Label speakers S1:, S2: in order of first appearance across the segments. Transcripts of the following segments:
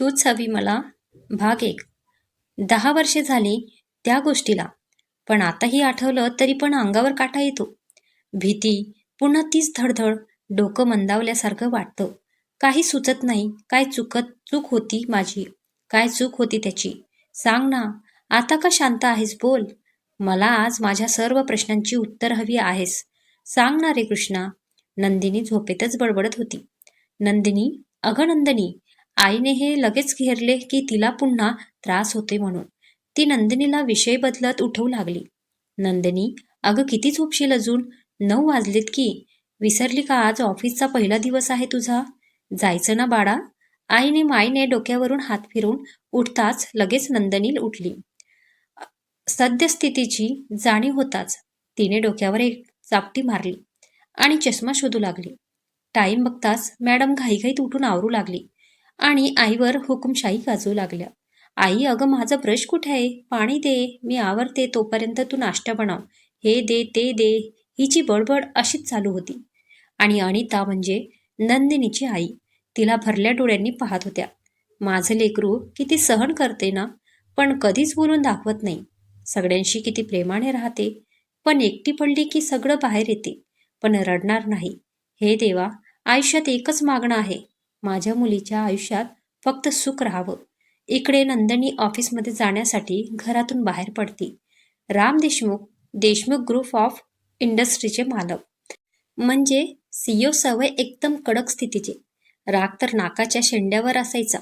S1: तूच हवी मला भाग एक. दहा वर्षे झाली त्या गोष्टीला. पण आताही आठवलं तरी पण अंगावर काटा येतो. भीती पुन्हा तीच धडधड डोकं मंदावल्यासारखं वाटतं. काही सुचत नाही काय चुकत चूक होती माझी. काय चूक होती त्याची? सांग ना आता का शांत आहेस बोल. मला आज माझ्या सर्व प्रश्नांची उत्तर हवी आहेस. सांग ना रे कृष्णा. नंदिनी झोपेतच बडबडत होती. नंदिनी अगं नंदिनी. आईने हे लगेच घेरले की तिला पुन्हा त्रास होते म्हणून. ती नंदिनीला विषय बदलत उठवू लागली. नंदिनी अगं किती झोपशील अजून? नऊ वाजलेत की. विसरली का आज ऑफिसचा पहिला दिवस आहे तुझा? जायचं ना बाळा? आईने माईने डोक्यावरून हात फिरून उठताच लगेच नंदनी उठली. सद्यस्थितीची जाणीव होताच तिने डोक्यावर एक चापटी मारली आणि चष्मा शोधू लागली. टाईम बघताच मॅडम घाईघाईत उठून आवरू लागली. आणि आईवर हुकुमशाही गाजू लागल्या. आई अगं माझा ब्रश कुठे आहे? पाणी दे. मी आवरते. तोपर्यंत तू नाश्ता बनव. हे दे ते दे. हिची बडबड अशीच चालू होती. आणि अनिता म्हणजे नंदिनीची आई. तिला भरल्या डोळ्यांनी पाहत होत्या. माझं लेकरू किती सहन करते ना पण कधीच बोलून दाखवत नाही. सगळ्यांशी किती प्रेमाने राहते. पण एकटी पडली की सगळं बाहेर येते. पण रडणार नाही. हे देवा आयुष्यात एकच मागणं आहे. माझ्या मुलीच्या आयुष्यात फक्त सुख राहावं. इकडे नंदनी ऑफिसमध्ये जाण्यासाठी घरातून बाहेर पडती. राम देशमुख देशमुख ग्रुप ऑफ इंडस्ट्रीचे मालक. म्हणजे सीओ सवय एकदम कडक स्थितीचे. राग तर नाकाच्या शेंड्यावर असायचा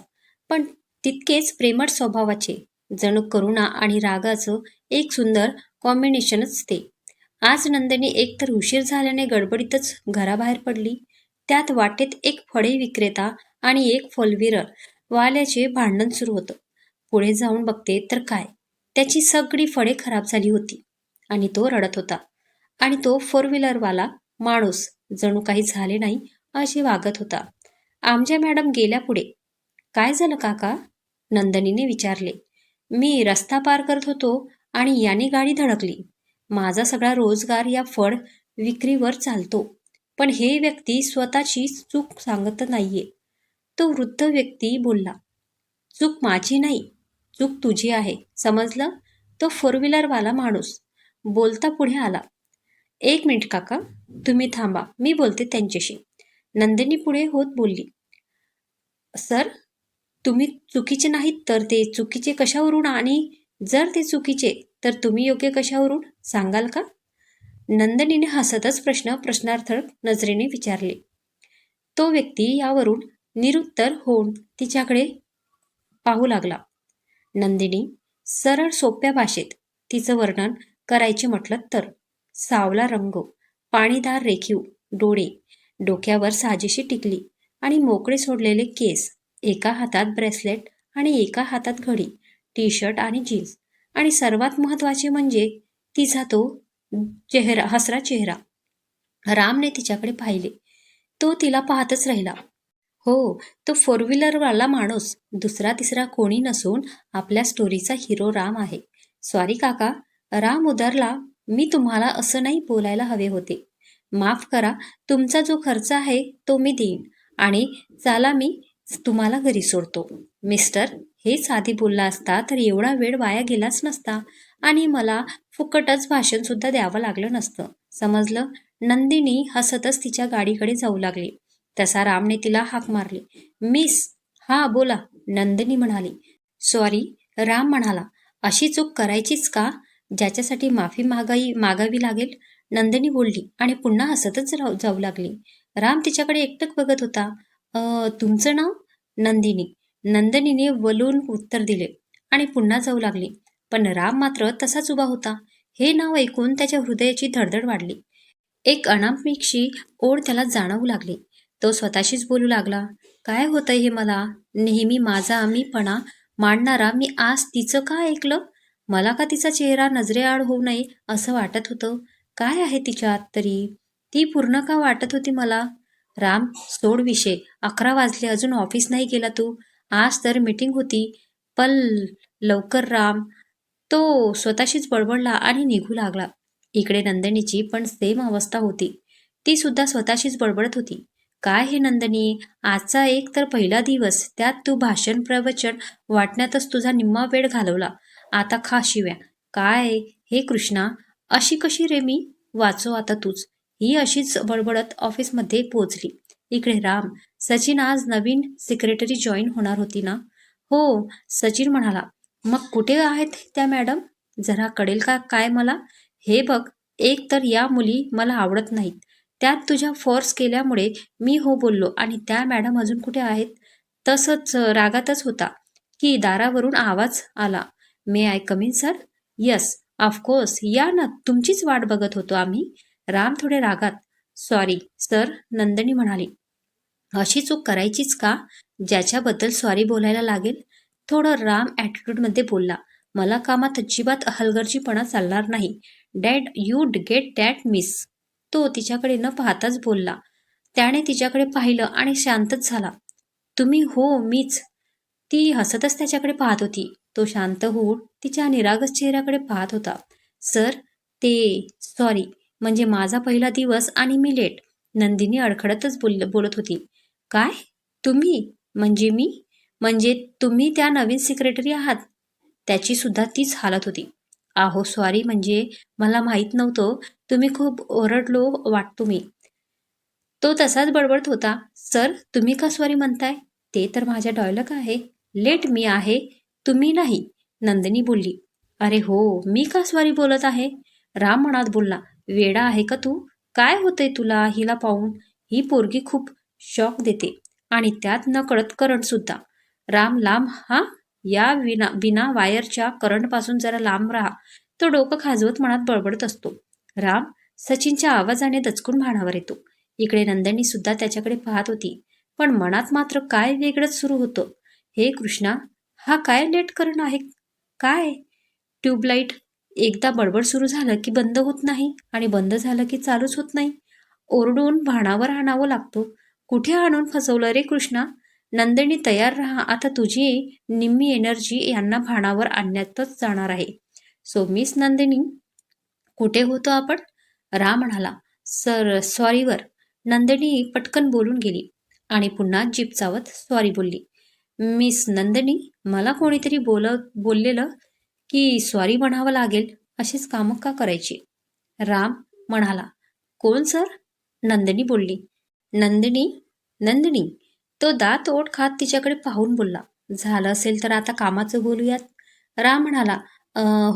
S1: पण तितकेच प्रेमळ स्वभावाचे. जणू करुणा आणि रागाचं एक सुंदर कॉम्बिनेशनच ते. आज नंदिनी एकतर उशीर झाल्याने गडबडीतच घराबाहेर पडली त्यात वाटेत एक फळे विक्रेता आणि एक फलविरळ वाल्याचे भांडण सुरू होतं. पुढे जाऊन बघते तर काय? त्याची सगळी फळे खराब झाली होती आणि तो रडत होता. आणि तो फोर व्हीलरवाला माणूस जणू काही झाले नाही असे वागत होता. आमच्या मॅडम गेल्या पुढे. काय झालं काका? नंदनीने विचारले. मी रस्ता पार करत होतो आणि याने गाडी धडकली. माझा सगळा रोजगार या फळ विक्रीवर चालतो. पण हे व्यक्ती स्वतःची चूक सांगत नाहीये. तो वृद्ध व्यक्ती बोलला चूक माझी नाही चूक तुझी आहे. समजलं? तो फोर व्हीलरवाला माणूस. बोलता पुढे आला एक मिनिट काका तुम्ही थांबा मी बोलते त्यांच्याशी. नंदिनी पुढे होत बोलली सर तुम्ही चुकीचे नाहीत तर ते चुकीचे कशावरून आणि जर ते चुकीचे तर तुम्ही योग्य कशावरून? सांगाल का? नंदिनीने हसतच प्रश्न प्रश्नार्थक नजरेने विचारले. तो व्यक्ती यावरून निरुत्तर होऊन तिच्याकडे पाहू लागला. नंदिनी सरळ सोप्या भाषेत तिचं वर्णन करायचे म्हटलं तर सावला रंग पाणीदार रेखीव डोळे डोक्यावर साजेशी टिकली आणि मोकळे सोडलेले केस एका हातात ब्रेसलेट आणि एका हातात घडी टी शर्ट आणि जीन्स आणि सर्वात महत्त्वाचे म्हणजे तिचा तो चेहरा हसरा चेहरा. रामने तिच्याकडे पाहिले. तो तिला पाहतच राहिला. हो तो फोर व्हीलरवाला माणूस. दुसरा तिसरा कोणी नसून आपल्या स्टोरीचा हिरो राम आहे. सॉरी काका राम उदारला. मी तुम्हाला असं नाही बोलायला हवे होते. माफ करा तुमचा जो खर्च आहे तो मी देईन. आणि चला मी तुम्हाला घरी सोडतो. मिस्टर हेच आधी बोलला असता तर एवढा वेळ वाया गेलाच नसता. आणि मला फुकटच भाषण सुद्धा द्यावं लागलं नसतं. समजलं? नंदिनी हसतच तिच्या गाडीकडे जाऊ लागली. तसा रामने तिला हाक मारली. मिस हा बोला नंदिनी म्हणाली. सॉरी राम म्हणाला. अशी चूक करायचीच का? ज्याच्यासाठी माफी मागाई मागावी लागेल? नंदिनी बोलली. आणि पुन्हा हसतच राहू जाऊ लागली. राम तिच्याकडे एकटक बघत होता. तुमचं नाव? नंदिनी. नंदिनीने वलून उत्तर दिले. आणि पुन्हा जाऊ लागली. पण राम मात्र तसाच उभा होता. हे नाव ऐकून त्याच्या हृदयाची धडधड वाढली. एक अनामिकशी ओढ त्याला जाणवू लागली. तो स्वतःशीच बोलू लागला काय होतंय हे मला? नेहमी माझा आम्हीपणा मांडणारा मी आज तिचं का ऐकलं? मला का तिचा चेहरा नजरेआड होऊ नये असं वाटत होतं? काय आहे तिच्यात तरी? ती पूर्ण का वाटत होती मला? राम सोड विषय. अकरा वाजले अजून ऑफिस नाही गेला तू. आज तर मीटिंग होती. पल लवकर राम. तो स्वतःशीच बडबडला आणि निघू लागला. इकडे नंदिनीची पण सेम अवस्था होती. ती सुद्धा स्वतःशीच बडबडत होती. काय हे नंदनी? आजचा एक तर पहिला दिवस. त्यात तू भाषण प्रवचन वाटण्यातच तुझा निम्मा वेळ घालवला. आता खा शिव्या. काय? हे कृष्णा अशी कशी रे मी? वाचो आता तूच. ही अशीच बडबडत ऑफिसमध्ये पोहोचली. इकडे राम सचिन आज नवीन सेक्रेटरी जॉईन होणार होती ना? हो सचिन म्हणाला. मग कुठे आहेत त्या मॅडम? जरा कळेल का? काय मला? हे बघ एक तर या मुली मला आवडत नाहीत. त्यात तुझ्या फोर्स केल्यामुळे मी हो बोललो आणि त्या मॅडम अजून कुठे आहेत? तसंच रागातच होता की दारावरून आवाज आला. May I come in sir yes of course या ना तुमचीच वाट बघत होतो आम्ही. राम थोडे रागात सॉरी सर नंदनी म्हणाली. अशी चूक करायचीच का? ज्याच्याबद्दल सॉरी बोलायला लागेल? थोडं राम ॲटिट्यूडमध्ये बोलला मला कामात अजिबात हलगर्जीपणा चालणार नाही. Dad you get that miss तो तिच्याकडे न पाहताच बोलला. त्याने तिच्याकडे पाहिलं आणि शांतच झाला. तुम्ही हो मीच ती हसतच त्याच्याकडे पाहत होती. तो शांत होऊन तिच्या निरागस चेहऱ्याकडे पाहत होता. सर ते सॉरी म्हणजे माझा पहिला दिवस आणि मी लेट नंदिनी अडखडतच बोल बोलत होती. काय? तुम्ही? म्हणजे मी? म्हणजे तुम्ही त्या नवीन सेक्रेटरी आहात. त्याची सुद्धा तीच हालत होती. आहो सॉरी म्हणजे मला माहीत नव्हतं. तुम्ही खूप ओरडलो वाटतो मी तो तसाच बडबडत होता. सर तुम्ही का सॉरी म्हणताय? ते तर माझ्या डॉयलक आहे. लेट मी आहे. तुम्ही नाही नंदिनी बोलली. अरे हो मी का स्वारी बोलत आहे? राम मनात बोलला. वेडा आहे का तू? काय होतंय तुला हिला पाहून? ही पोरगी खूप शॉक देते. आणि त्यात नकळत करंट सुद्धा. राम लांब हा? या विना बिना वायरच्या करंटपासून जरा लांब राहा. तो डोकं खाजवत मनात बळबडत असतो. राम सचिनच्या आवाजाने दचकून भाणावर येतो. इकडे नंदनी सुद्धा त्याच्याकडे पाहत होती. पण मनात मात्र काय वेगळंच सुरू होतं? हे कृष्णा हा काय लेट करण आहे? काय? ट्यूबलाईट एकदा बडबड सुरू झालं की बंद होत नाही आणि बंद झालं की चालूच होत नाही. ओरडून भाणावर आणावं लागतो. कुठे आणून फसवलं रे कृष्णा? नंदिनी तयार राहा. आता तुझी निम्मी एनर्जी यांना भाणावर आणण्यातच जाणार आहे. सो मिस नंदिनी कुठे होतो आपण? रा म्हणाला. सर सॉरीवर नंदिनी पटकन बोलून गेली आणि पुन्हा जीप चावत सॉरी बोलली. मिस नंदिनी मला कोणीतरी बोल बोललेलं की सॉरी म्हणावं लागेल. अशीच कामं का करायची? राम म्हणाला. कोण सर नंदिनी बोलली. नंदिनी नंदिनी तो दात ओठ खात तिच्याकडे पाहून बोलला झालं असेल तर आता कामाचं बोलूयात. राम म्हणाला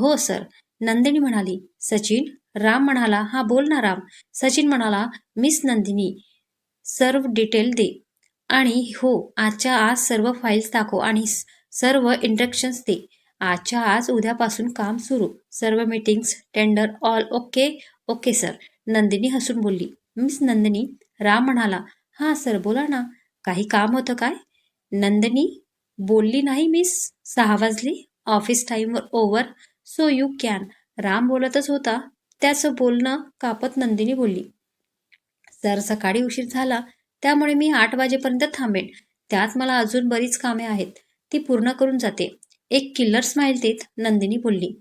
S1: हो सर. नंदिनी म्हणाली सचिन राम म्हणाला हा बोल ना राम. सचिन म्हणाला मिस नंदिनी सर्व डिटेल दे. आणि हो आजच्या आज सर्व फाईल्स दाखव आणि सर्व इंट्रक्शन्स दे. आजच्या आज उद्यापासून काम सुरू. सर्व meetings tender all okay okay sir. Nandini हसून बोलली मिस नंदिनी राम म्हणाला हां सर बोला ना. काही काम होतं काय? नंदिनी बोलली नाही मिस. सहा वाजली. ऑफिस टाईमवर over so you can Ram बोलतच होता. त्याचं बोलणं कापत नंदिनी बोलली. सर सकाळी उशीर झाला. त्यामुळे मी आठ वाजेपर्यंत थांबेन. त्यात मला अजून बरीच कामे आहेत. ती पूर्ण करून जाते. एक किल्लर स्माईल देत नंदिनी बोलली.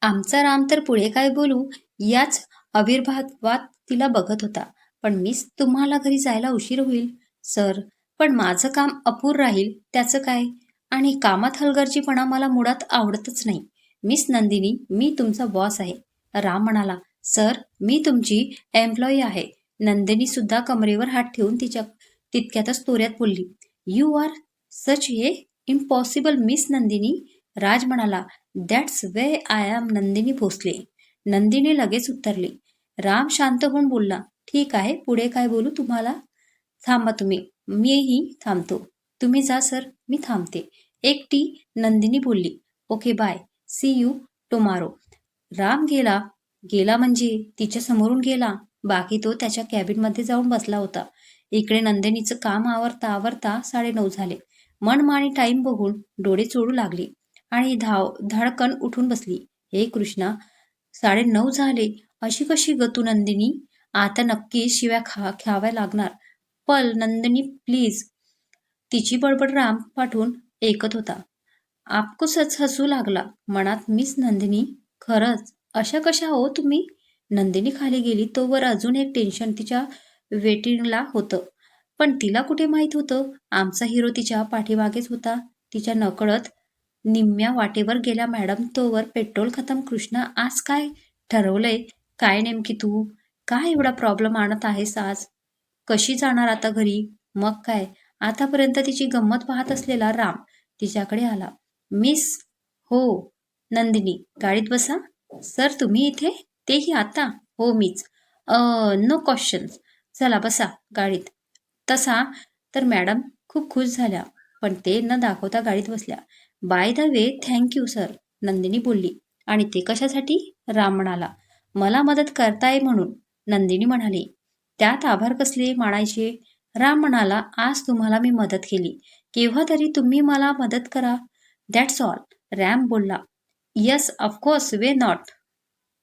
S1: आमचा राम तर पुढे काय बोलू? याच आविर्भावात तिला बघत होता. पण मीच तुम्हाला घरी जायला उशीर होईल. सर पण माझं काम अपूर राहील त्याचं काय? आणि कामात हलगर्जीपणा मला मुळात आवडतच नाही. मिस नंदिनी मी तुमचा बॉस आहे. राम म्हणाला सर मी तुमची एम्प्लॉई आहे. नंदिनी सुद्धा कमरेवर हात ठेवून तिच्या तितक्यातच तोऱ्यात बोलली यू आर सच हे इम्पॉसिबल मिस नंदिनी? राज म्हणाला that's way I am Nandini Bhosale. Nandini लगेच उत्तरली राम शांत होऊन बोलला ठीक आहे पुढे काय बोलू तुम्हाला? थांबा तुम्ही. मीही थांबतो. तुम्ही जा सर. मी थांबते. एकटी नंदिनी बोलली. Okay bye. See you tomorrow. Ram गेला. गेला म्हणजे? तिच्या समोरून गेला. बाकी तो त्याच्या कॅबिनमध्ये जाऊन बसला होता. इकडे नंदिनीचं काम आवरता आवरता साडेनऊ झाले. मनमानी टाईम बघून डोळे चोडू लागली. आणि धाव धाडकन उठून बसली. हे कृष्णा साडे नऊ झाले. अशी कशी गतू नंदिनी? आता नक्की शिव्या खा ख्याव्या लागणार. पल नंदिनी प्लीज तिची बडबड राम पाठवून ऐकत होता. आपकुसच हसू लागला. मनात मिस नंदिनी खरंच. अशा कशा हो तुम्ही? नंदिनी खाली गेली. तोवर अजून एक टेन्शन तिच्या वेटिंगला होतं. पण तिला कुठे माहीत होतं? आमचा हिरो तिच्या पाठीमागेच होता. तिच्या नकळत निम्म्या वाटेवर गेल्या मॅडम. तोवर पेट्रोल खतम. कृष्णा आज काय ठरवलंय? काय नेमकी तू? काय एवढा प्रॉब्लेम आणत आहेस आज? कशी जाणार आता घरी? मग काय? आतापर्यंत तिची गंमत पाहत असलेला राम तिच्याकडे आला. मिस हो नंदिनी गाडीत बसा. सर तुम्ही इथे? तेही आता? हो मीच नो क्वेश्चन्स. चला बसा गाडीत. तसा? तर मॅडम खूप खुश झाल्या पण ते न दाखवता गाडीत बसल्या. By the way thank you sir Nandini बोलली. आणि ते कशासाठी? राम म्हणाला. मला मदत करताय म्हणून नंदिनी म्हणाली. त्यात आभार कसले मानायचे? राम म्हणाला आज तुम्हाला मी मदत केली. केव्हा तरी तुम्ही मला मदत करा. दॅट्स ऑल रॅम बोलला yes of course why not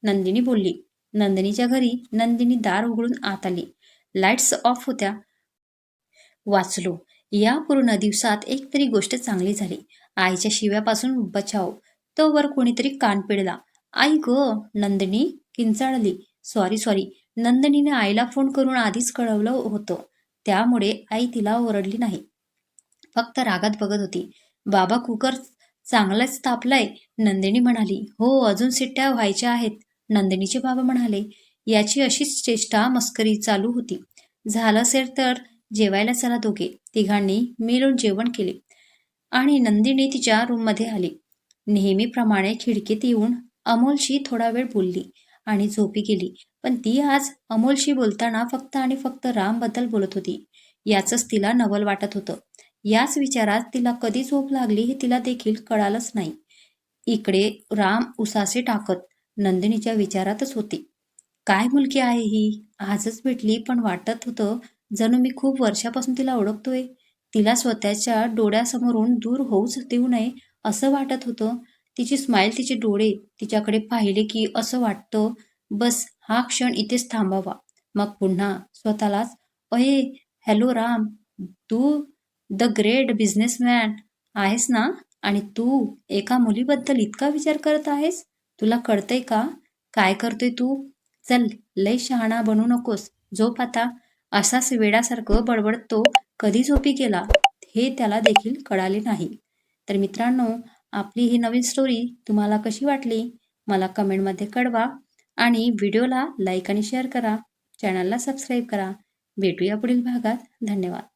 S1: Nandini बोलली नंदिनीच्या घरी नंदिनी दार उघडून आत आली. लाईट्स ऑफ होत्या. वाचलो. या पूर्ण दिवसात एक तरी गोष्ट चांगली झाली. आईच्या शिव्यापासून बचाव. तोवर कोणीतरी कान पिळला. आई ग नंदिनी किंचाळली. सॉरी सॉरी नंदिनीने आईला फोन करून आधीच कळवलं होतं. त्यामुळे आई तिला ओरडली नाही. फक्त रागात बघत होती. बाबा कुकर चांगलाच तापलाय नंदिनी म्हणाली. हो अजून सिट्ट्या व्हायच्या आहेत नंदिनीचे बाबा म्हणाले. याची अशीच चेष्टा मस्करी चालू होती. झालं असेल तर जेवायला चला दोघे. तिघांनी मिळून जेवण केले. आणि नंदिनी तिच्या रूममध्ये आली. नेहमीप्रमाणे खिडकीत येऊन अमोलशी थोडा वेळ बोलली. आणि झोपी गेली. पण ती आज अमोलशी बोलताना फक्त आणि फक्त रामबद्दल बोलत होती. याचंच तिला नवल वाटत होतं. याच विचारात तिला कधी झोप लागली हे तिला देखील कळालंच नाही. इकडे राम उसासे टाकत नंदिनीच्या विचारातच होती. काय मुलगी आहे ही? आजच भेटली पण वाटत होतं जणू मी खूप वर्षापासून तिला ओळखतोय. तिला स्वतःच्या डोळ्यासमोरून दूर होऊच देऊ नये असं वाटत होतं. तिची स्माईल तिचे डोळे तिच्याकडे पाहिले की असं वाटतं बस हा क्षण इथेच थांबावा. मग पुन्हा स्वतःलाच अये हॅलो राम तू द ग्रेट बिझनेसमॅन आहेस ना? आणि तू एका मुलीबद्दल इतका विचार करत आहेस? तुला कळतंय का? काय करतोय तू? चल लय शहाणा बनू नकोस. झोप आता. असाच वेडासारखं बडबडत तो कधी झोपी गेला हे त्याला देखील कळाले नाही. तर मित्रांनो आपली ही नवीन स्टोरी तुम्हाला कशी वाटली मला कमेंटमध्ये कळवा आणि व्हिडिओला लाईक आणि शेअर करा. चॅनलला सबस्क्राईब करा. भेटूया पुढील भागात. धन्यवाद.